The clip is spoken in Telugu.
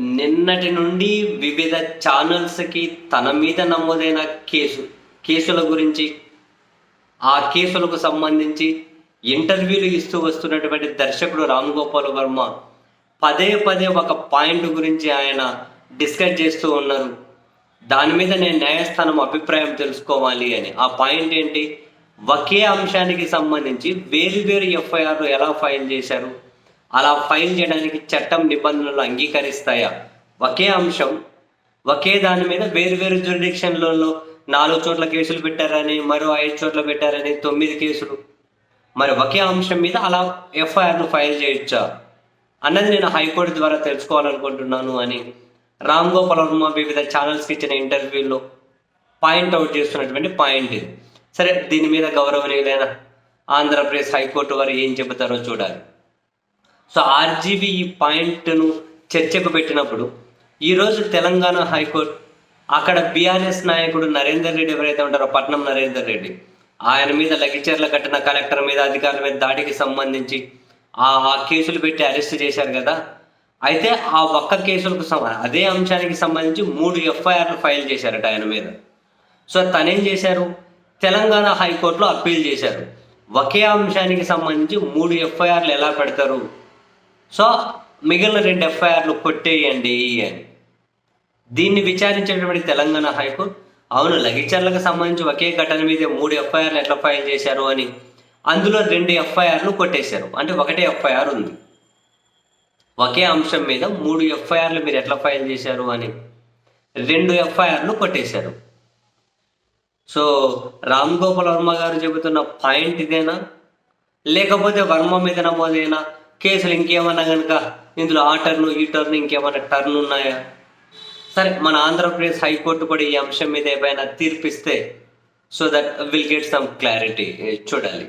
నిన్నటి నుండి వివిధ ఛానల్స్కి తన మీద నమోదైన కేసు కేసుల గురించి ఆ కేసులకు సంబంధించి ఇంటర్వ్యూలు ఇస్తూ వస్తున్నటువంటి దర్శకుడు రామ్ గోపాల్ వర్మ పదే పదే ఒక పాయింట్ గురించి ఆయన డిస్కస్ చేస్తూ ఉన్నారు. దాని మీద నేను న్యాయస్థానం అభిప్రాయం తెలుసుకోవాలి అని. ఆ పాయింట్ ఏంటి? ఒకే అంశానికి సంబంధించి వేరు వేరు ఎఫ్ఐఆర్లు ఎలా ఫైల్ చేశారు? అలా ఫైల్ చేయడానికి చట్టం నిబంధనలు అంగీకరిస్తాయా? ఒకే అంశం ఒకే దాని మీద వేరు వేరు జ్యూరిడిక్షన్లలో నాలుగు చోట్ల కేసులు పెట్టారని మరో ఐదు చోట్ల పెట్టారని తొమ్మిది కేసులు. మరి ఒకే అంశం మీద అలా ఎఫ్ఐఆర్ను ఫైల్ చేయొచ్చా? అన్నది నేను హైకోర్టు ద్వారా తెలుసుకోవాలనుకుంటున్నాను అని రామ్ గోపాల్ వర్మ వివిధ ఛానల్స్కి ఇచ్చిన ఇంటర్వ్యూలో పాయింట్ అవుట్ చేస్తున్నటువంటి పాయింట్ ఇది. సరే దీని మీద గౌరవనీయులైన ఆంధ్రప్రదేశ్ హైకోర్టు వారు ఏం చెబుతారో చూడాలి. సో ఆర్జీబీ ఈ పాయింట్ను చర్చకు పెట్టినప్పుడు ఈరోజు తెలంగాణ హైకోర్టు అక్కడ బీఆర్ఎస్ నాయకుడు నరేందర్ రెడ్డి ఎవరైతే ఉంటారో పట్నం నరేందర్ రెడ్డి ఆయన మీద లగిచర్ల కట్టిన కలెక్టర్ మీద అధికారుల మీద దాడికి సంబంధించి ఆ కేసులు పెట్టి అరెస్ట్ చేశారు కదా. అయితే ఆ ఒక్క కేసులకు అదే అంశానికి సంబంధించి మూడు ఎఫ్ఐఆర్లు ఫైల్ చేశారట ఆయన మీద. సో తనేం చేశారు? తెలంగాణ హైకోర్టులో అప్పీల్ చేశారు. ఒకే అంశానికి సంబంధించి మూడు ఎఫ్ఐఆర్లు ఎలా పెడతారు? సో మిగిలిన రెండు ఎఫ్ఐఆర్లు కొట్టేయండి అని. దీన్ని విచారించినటువంటి తెలంగాణ హైకోర్టు అవును లగిచర్లకు సంబంధించి ఒకే ఘటన మీద మూడు ఎఫ్ఐఆర్లు ఎట్లా ఫైల్ చేశారు అని. అందులో రెండు ఎఫ్ఐఆర్లు కొట్టేశారు. అంటే ఒకటే ఎఫ్ఐఆర్ ఉంది. ఒకే అంశం మీద మూడు ఎఫ్ఐఆర్లు మీరు ఎట్లా ఫైల్ చేశారు అని. రెండు ఎఫ్ఐఆర్లు కొట్టేశారు. సో రామ్ గోపాల్ వర్మ గారు చెబుతున్న పాయింట్ ఇదేనా? లేకపోతే వర్మ మీద నమోదైనా? కేసులు ఇంకేమన్నా కనుక ఇందులో ఆ టర్న్ ఈ టర్న్ ఇంకేమైనా టర్న్ ఉన్నాయా? సరే మన ఆంధ్రప్రదేశ్ హైకోర్టు కూడా ఈ అంశం మీద ఏమైనా తీర్పిస్తే so that will get some clarity చూడాలి.